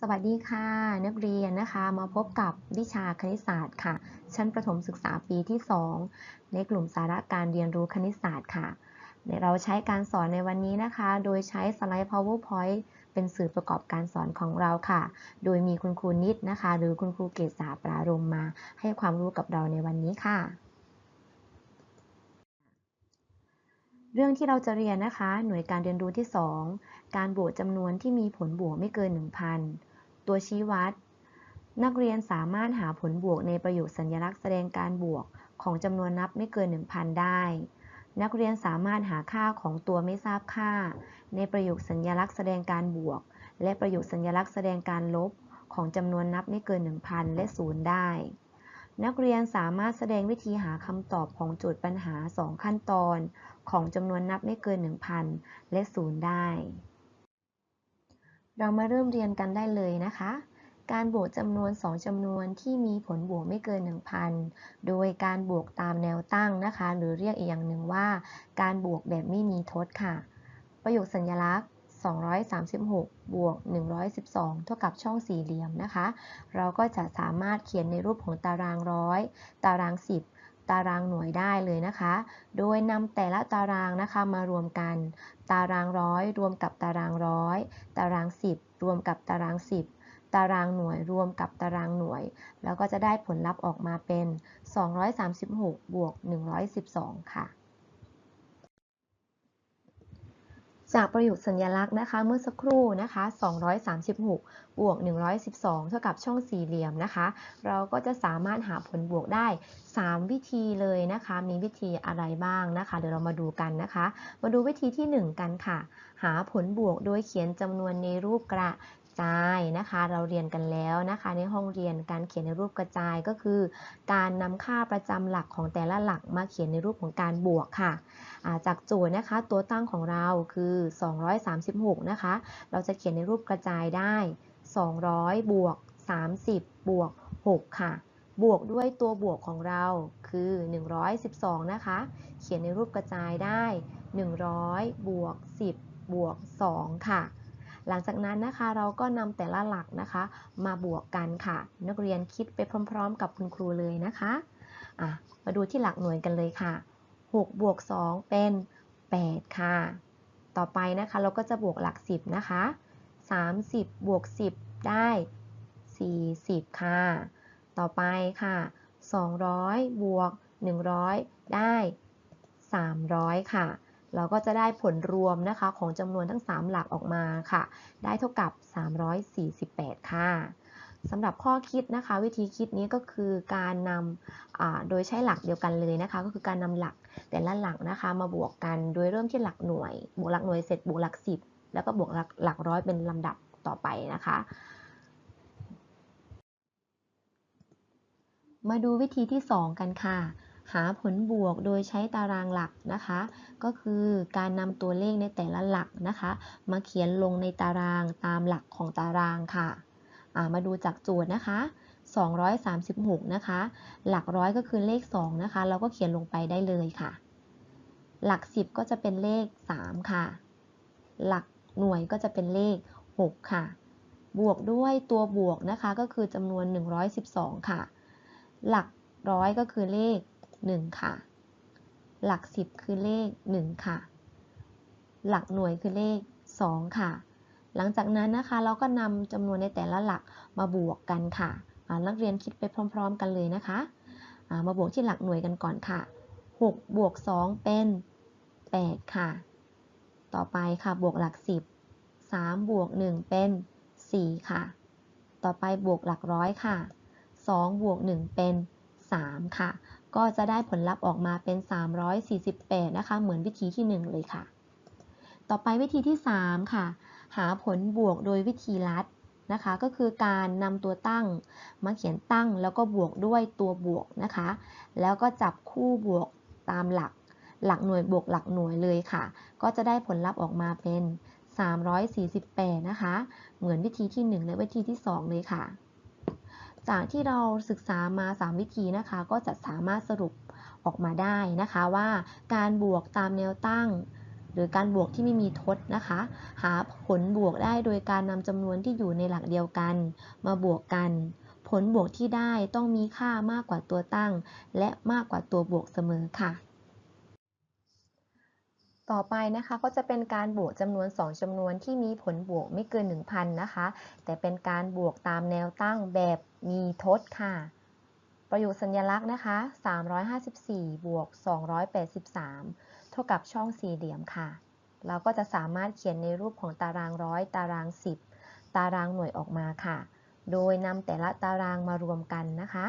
สวัสดีค่ะ นักเรียนนะคะมาพบกับวิชาคณิตศาสตร์ค่ะ ชั้นประถมศึกษาปีที่ 2 ในกลุ่มสาระการเรียนรู้คณิตศาสตร์ค่ะเราใช้การสอนในวันนี้นะคะ โดยใช้สไลด์ powerpoint เป็นสื่อประกอบการสอนของเราค่ะ โดยมีคุณครูนิดนะคะ หรือคุณครูเกษาปรารมมา ให้ความรู้กับเราในวันนี้ค่ะเรื่องที่เราจะเรียนนะคะ หน่วยการเรียนรู้ที่ 2 การบวกจำนวนที่มีผลบวกไม่เกิน 1,000 ตัวชี้วัด นักเรียนสามารถหาผลบวกในประโยคสัญลักษณ์แสดงการบวกของจำนวนนับไม่เกิน 1,000 ได้ นักเรียนสามารถหาค่าของตัวไม่ทราบค่า ในประโยคสัญลักษณ์แสดงการบวก และประโยคสัญลักษณ์แสดงการลบของจำนวนนับไม่เกิน 1,000 และ 0 ได้ นักเรียนสามารถแสดงวิธีหาคำตอบของโจทย์ปัญหา 2 ขั้นตอน ของจำนวนนับไม่เกิน 1,000 และ 0 ได้ เรามาเริ่มเรียนกันได้เลยนะคะ การบวกจำนวน 2จำนวนที่มีผลบวกไม่เกิน 1,000 โดยการบวกตามแนวตั้งนะคะ หรือเรียกอีกอย่างหนึ่งว่า การบวกแบบไม่มีทดค่ะ ประโยคสัญลักษณ์ 236 บวก 112 เท่ากับช่องสี่เหลี่ยมนะคะ เราก็จะสามารถเขียนในรูปของตารางร้อย ตาราง 10 ตารางหน่วยได้เลยนะคะ โดยนำแต่ละตารางนะคะมารวมกัน ตารางร้อยรวมกับตารางร้อย ตาราง 10 รวมกับตาราง 10ตารางหน่วยรวมกับตารางหน่วย แล้วก็จะได้ผลลัพธ์ออกมาเป็น 236 บวก 112 ค่ะ จากประโยคสัญลักษณ์นะคะเมื่อสักครู่นะคะ 236 บวก 112 เท่ากับช่องสี่เหลี่ยมนะคะ เราก็จะสามารถหาผลบวกได้ 3 วิธีเลยนะคะ มีวิธีอะไรบ้างนะคะ เดี๋ยวเรามาดูกันนะคะ มาดูวิธีที่ 1 กันค่ะ หาผลบวกโดยเขียนจำนวนในรูปกระ จายนะคะ เราเรียนกันแล้วนะคะ ในห้องเรียนการเขียนในรูปกระจายก็คือ การนำค่าประจำหลักของแต่ละหลักมาเขียนในรูปของการบวกค่ะจากโจทย์นะคะตัวตั้งของเราคือ 236 นะคะ เราจะเขียนในรูปกระจายได้ 200 บวก 30 บวก 6 ค่ะ บวกด้วยตัวบวกของเราคือ 112 นะคะ เขียนในรูปกระจายได้ 100 บวก 10 บวก 2 ค่ะ หลังจากนั้นนะคะเราก็นำแต่ละหลักนะคะ มาบวกกันค่ะ นักเรียนคิดไปพร้อม ๆ กับคุณครูเลยนะคะะมาดูที่หลักหน่วยกันเลยค่ะ6บวก2เป็น 8 ค่ะ ต่อไปนะคะเราก็จะบวกหลัก 10 นะคะ 30 บวก 10 ได้ 40 ค่ะ ต่อไปค่ะ 200 บวก 100 ได้ 300 ค่ะ เราก็จะได้ผลรวมนะคะของจำนวนทั้ง 3 หลักออกมาค่ะ ได้เท่ากับ 348 ค่ะสำหรับข้อคิดนะคะ วิธีคิดนี้ก็คือการนำโดยใช้หลักเดียวกันเลยนะคะ ก็คือการนำหลักแต่ละหลักนะคะมาบวกกันโดยเริ่มที่หลักหน่วย บวกหลักหน่วยเสร็จบวกหลัก10แล้วก็บวกหลักหลักร้อยเป็นลำดับต่อไปนะคะ มาดูวิธีที่ 2 กันค่ะ หาผลบวกโดยใช้ตารางหลักนะคะ ก็คือการนำตัวเลขในแต่ละหลักนะคะ มาเขียนลงในตารางตามหลักของตารางค่ะมาดูจากโจทย์นะคะ 236 นะคะ หลักร้อยก็คือเลข 2 นะคะ เราก็เขียนลงไปได้เลยค่ะ หลัก 10 ก็จะเป็นเลข 3 ค่ะ หลักหน่วยก็จะเป็นเลข 6 ค่ะ บวกด้วยตัวบวกนะคะ ก็คือจำนวน 112 ค่ะ หลักร้อยก็คือเลข 1 ค่ะ หลัก 10 คือเลข 1 ค่ะ หลักหน่วยคือเลข 2 ค่ะ หลังจากนั้นนะคะเราก็นำจำนวนในแต่ละหลักมาบวกกันค่ะนักเรียนคิดไปพร้อม ๆ กันเลยนะคะมาบวกที่หลักหน่วยกันก่อนค่ะ 6 บวก 2 เป็น 8 ค่ะ ต่อไปค่ะบวกหลัก 10 3 บวก 1 เป็น 4 ค่ะ ต่อไปบวกหลักร้อยค่ะ 2 บวก 1 เป็น 3 ค่ะ ก็จะได้ผลลัพธ์ออกมาเป็น 348 นะคะ เหมือนวิธีที่ 1 เลยค่ะ ต่อไปวิธีที่ 3 ค่ะ หาผลบวกโดยวิธีลัดนะคะ ก็คือการนำตัวตั้งมาเขียนตั้งแล้วก็บวกด้วยตัวบวกนะคะ แล้วก็จับคู่บวกตามหลัก หลักหน่วยบวกหลักหน่วยเลยค่ะ ก็จะได้ผลลัพธ์ออกมาเป็น 348 นะคะ เหมือนวิธีที่ 1 และวิธีที่ 2 เลยค่ะ จากที่เราศึกษามา 3 วิธีนะคะ ก็จะสามารถสรุปออกมาได้นะคะว่าการบวกตามแนวตั้ง หรือการบวกที่ไม่มีทดนะคะ หาผลบวกได้โดยการนำจำนวนที่อยู่ในหลักเดียวกัน มาบวกกัน ผลบวกที่ได้ต้องมีค่ามากกว่าตัวตั้ง และมากกว่าตัวบวกเสมอค่ะ ต่อไปนะคะก็จะเป็นการบวกจำนวน 2จำนวนที่มีผลบวกไม่เกิน 1,000 นะคะ แต่เป็นการบวกตามแนวตั้งแบบมีทดค่ะ ประโยคสัญลักษณ์นะคะ 354 บวก 283 เท่ากับช่องสี่เหลี่ยมค่ะ เราก็จะสามารถเขียนในรูปของตารางร้อยตาราง 10 ตารางหน่วยออกมาค่ะ โดยนำแต่ละตารางมารวมกันนะคะ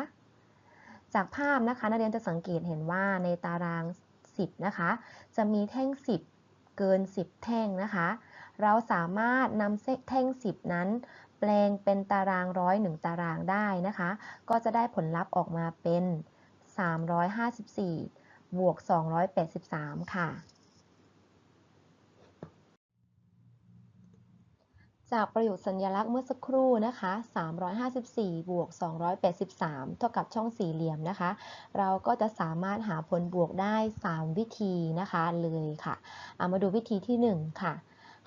จากภาพนะคะนักเรียนจะสังเกตเห็นว่าในตาราง 10 นะคะ จะมีแท่ง 10 เกิน 10 แท่งนะคะ เราสามารถนำแท่ง 10 นั้น แปลงเป็นตารางร้อยหนึ่งตารางได้นะคะ ก็จะได้ผลลัพธ์ออกมาเป็น 354 บวก 283 ค่ะ จากประโยคสัญลักษณ์เมื่อสักครู่นะคะ 354 บวก 283 เท่ากับช่องสี่เหลี่ยมนะคะ เราก็จะสามารถหาผลบวกได้ 3 วิธีนะคะเลยค่ะเอามาดูวิธีที่ 1 ค่ะ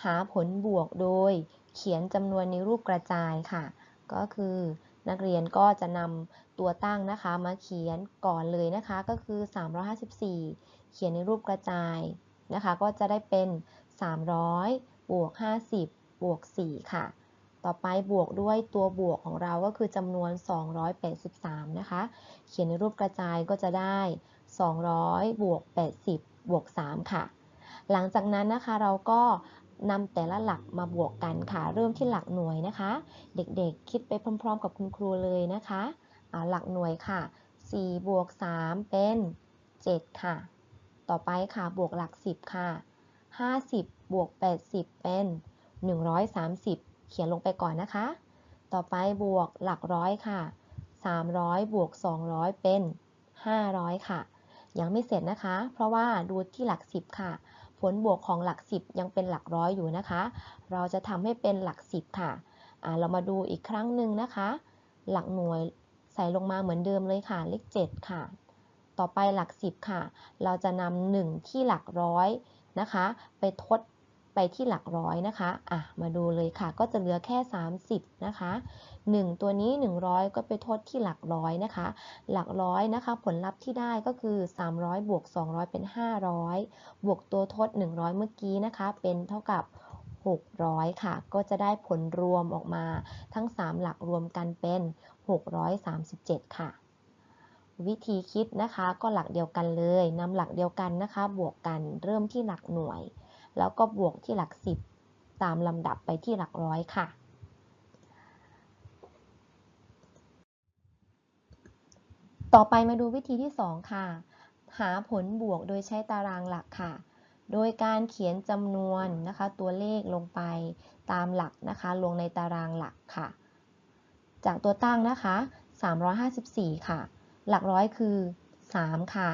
หาผลบวกโดยเขียนจำนวนในรูปกระจายค่ะ ก็คือนักเรียนก็จะนำตัวตั้งนะคะ มาเขียนก่อนเลยนะคะ ก็คือ 354 เขียนในรูปกระจายนะคะ ก็จะได้เป็น 300 บวก 50 บวก 4 ค่ะ ต่อไปบวกด้วยตัวบวกของเราก็คือจำนวน 283 นะคะ เขียนในรูปกระจายก็จะได้ 200 บวก 80 บวก 3 ค่ะ หลังจากนั้นนะคะเราก็นำแต่ละหลักมาบวกกันค่ะ เริ่มที่หลักหน่วยนะคะ เด็กๆคิดไปพร้อม ๆ กับคุณครูเลยนะคะหลักหน่วยค่ะ 4 บวก 3 เป็น 7 ค่ะ ต่อไปค่ะบวกหลัก 10 ค่ะ 50 บวก 80 เป็น 130 เขียนลงไปก่อนนะคะ ต่อไปบวกหลักร้อยค่ะ 300 บวก 200 เป็น 500 ค่ะ ยังไม่เสร็จนะคะ เพราะว่าดูที่หลัก 10 ค่ะ ผลบวกของหลัก 10 ยังเป็นหลักร้อยอยู่นะคะ เราจะทำให้เป็นหลัก 10 ค่ะเรามาดูอีกครั้งหนึ่งนะคะ หลักหน่วยใส่ลงมาเหมือนเดิมเลยค่ะ เลข 7 ค่ะ ต่อไปหลัก 10 ค่ะ เราจะนำ1ที่หลักร้อยนะคะ ไปทด ไปที่หลักร้อยนะคะอะมาดูเลยค่ะ ก็จะเหลือแค่ 30 นะคะ 1 ตัวนี้ 100 ก็ไปทดที่หลักร้อยนะคะ หลักร้อยนะคะ ผลลัพธ์ที่ได้ก็คือ 300 บวก 200 เป็น 500 บวกตัวทด 100 เมื่อกี้นะคะ เป็นเท่ากับ 600 ค่ะ ก็จะได้ผลรวมออกมาทั้ง 3 หลักรวมกันเป็น 637 ค่ะวิธีคิดนะคะก็หลักเดียวกันเลยนำหลักเดียวกันนะคะ บวกกันเริ่มที่หลักหน่วย แล้วก็บวกที่หลัก 10 ตามลำดับไปที่หลักร้อยค่ะ ต่อไปมาดูวิธีที่ 2 ค่ะ หาผลบวกโดยใช้ตารางหลักค่ะ โดยการเขียนจำนวนนะคะตัวเลขลงไปตามหลักนะคะ ลงในตารางหลักค่ะ จากตัวตั้งนะคะ 354 ค่ะ หลักร้อยคือ 3 ค่ะ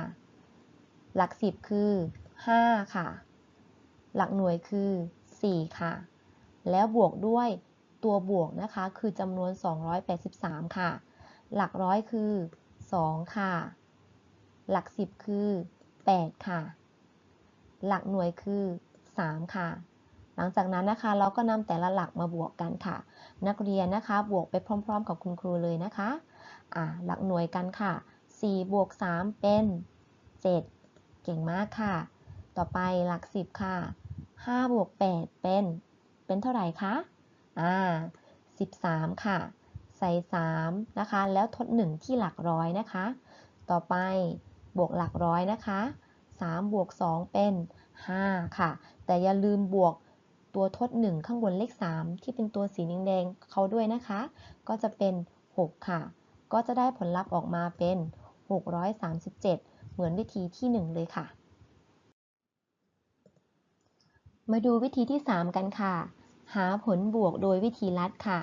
หลัก 10 คือ 5 ค่ะ หลักหน่วยคือ 4 ค่ะ แล้วบวกด้วยตัวบวกนะคะ คือจำนวน 283 ค่ะ หลักร้อยคือ 2 ค่ะ หลัก 10 คือ 8 ค่ะ หลักหน่วยคือ 3 ค่ะ หลังจากนั้นนะคะเราก็นำแต่ละหลักมาบวกกันค่ะ นักเรียนนะคะบวกไปพร้อม ๆ กับคุณครูเลยนะคะอ่าหลักหน่วยกันค่ะ 4 บวก 3 เป็น 7 เก่งมากค่ะ ต่อไปหลัก 10 ค่ะ 5บวก8เป็น เป็นเท่าไหร่คะอ่า13 ค่ะ ใส่ 3 นะคะ แล้วทด 1 ที่หลักร้อยนะคะ ต่อไปบวกหลักร้อยนะคะ 3 บวก 2 เป็น 5 ค่ะ แต่อย่าลืมบวกตัวทด 1 ข้างบนเลข 3 ที่เป็นตัวสีแดงๆเขาด้วยนะคะ ก็จะเป็น 6 ค่ะ ก็จะได้ผลลัพธ์ออกมาเป็น 637 เหมือนวิธีที่ 1 เลยค่ะ มาดูวิธีที่ 3 กันค่ะ หาผลบวกโดยวิธีลัดค่ะ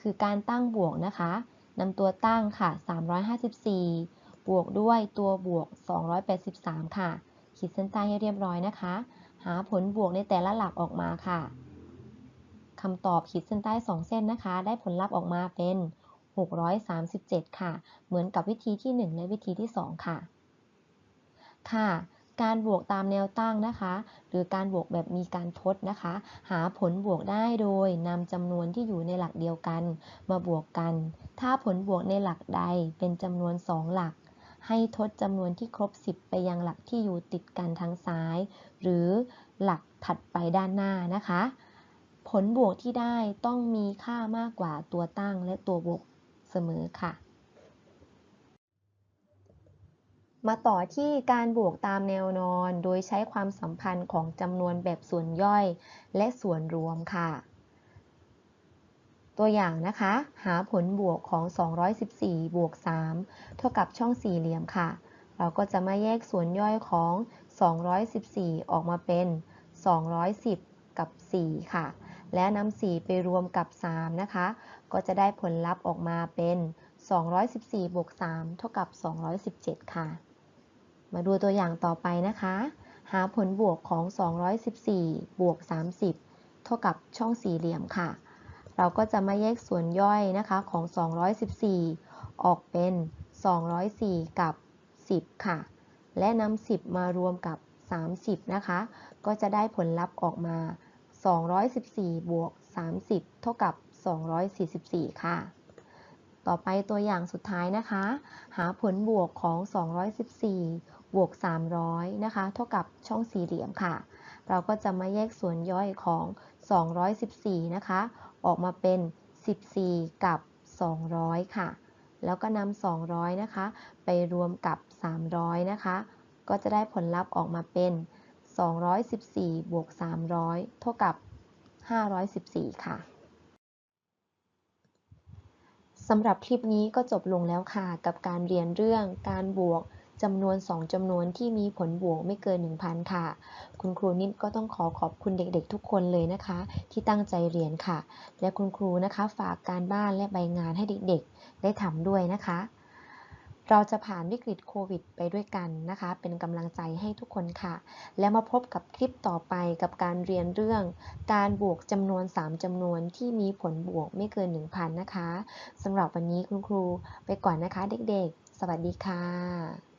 คือการตั้งบวกนะคะนำตัวตั้งค่ะ 354 บวกด้วยตัวบวก 283 ค่ะ ขีดเส้นใต้ให้เรียบร้อยนะคะ หาผลบวกในแต่ละหลักออกมาค่ะคำตอบขีดเส้นใต้ 2 เส้นนะคะ ได้ผลลัพธ์ออกมาเป็น 637 ค่ะ เหมือนกับวิธีที่ 1 และวิธีที่ 2 ค่ะ ค่ะ การบวกตามแนวตั้งนะคะ หรือการบวกแบบมีการทดนะคะ หาผลบวกได้โดยนำจำนวนที่อยู่ในหลักเดียวกัน มาบวกกัน ถ้าผลบวกในหลักใดเป็นจำนวน 2 หลัก ให้ทดจำนวนที่ครบ 10 ไปยังหลักที่อยู่ติดกันทางซ้าย หรือหลักถัดไปด้านหน้านะคะ ผลบวกที่ได้ต้องมีค่ามากกว่าตัวตั้งและตัวบวกเสมอค่ะ มาต่อที่การบวกตามแนวนอน โดยใช้ความสัมพันธ์ของจำนวนแบบส่วนย่อย และส่วนรวมค่ะ ตัวอย่างนะคะ หาผลบวกของ 214 บวก 3 เท่ากับช่องสี่เหลี่ยมค่ะ เราก็จะมาแยกส่วนย่อยของ 214 ออกมาเป็น 210 กับ 4 ค่ะ และนำ4ไปรวมกับ 3 นะคะ ก็จะได้ผลลัพธ์ออกมาเป็น214บวก3เท่ากับ 217 ค่ะ มาดูตัวอย่างต่อไปนะคะ หาผลบวกของ 214 บวก 30 เท่ากับช่องสี่เหลี่ยมค่ะ เราก็จะมาแยกส่วนย่อยนะคะของ 214 ออกเป็น 204 กับ 10 ค่ะ และนำ10 มารวมกับ 30 นะคะ ก็จะได้ผลลัพธ์ออกมา 214 บวก 30 เท่ากับ 244 ค่ะ ต่อไปตัวอย่างสุดท้ายนะคะ หาผลบวกของ 214 บวก 300 นะคะ เท่ากับช่องสี่เหลี่ยมค่ะ เราก็จะมาแยกส่วนย่อยของ 214 นะคะ ออกมาเป็น 14 กับ 200 ค่ะ แล้วก็นำ200 นะคะ ไปรวมกับ 300 นะคะ ก็จะได้ผลลัพธ์ออกมาเป็น 214 บวก 300 เท่ากับ 514 ค่ะ สำหรับคลิปนี้ก็จบลงแล้วค่ะ กับการเรียนเรื่องการบวกจำนวน 2จำนวนที่มีผลบวกไม่เกิน 1,000 ค่ะ คุณครูนิดก็ต้องขอขอบคุณเด็กๆ ทุกคนเลยนะคะ ที่ตั้งใจเรียนค่ะ และคุณครูนะคะฝากการบ้านและใบงานให้เด็กๆ ได้ทำด้วยนะคะ เราจะผ่านวิกฤตโควิดไปด้วยกันนะคะ เป็นกำลังใจให้ทุกคนค่ะ แล้วมาพบกับคลิปต่อไปกับการเรียนเรื่อง การบวกจำนวน 3จำนวนที่มีผลบวกไม่เกิน 1,000 นะคะสำหรับวันนี้คุณครูไปก่อนนะคะเด็กๆ สวัสดีค่ะ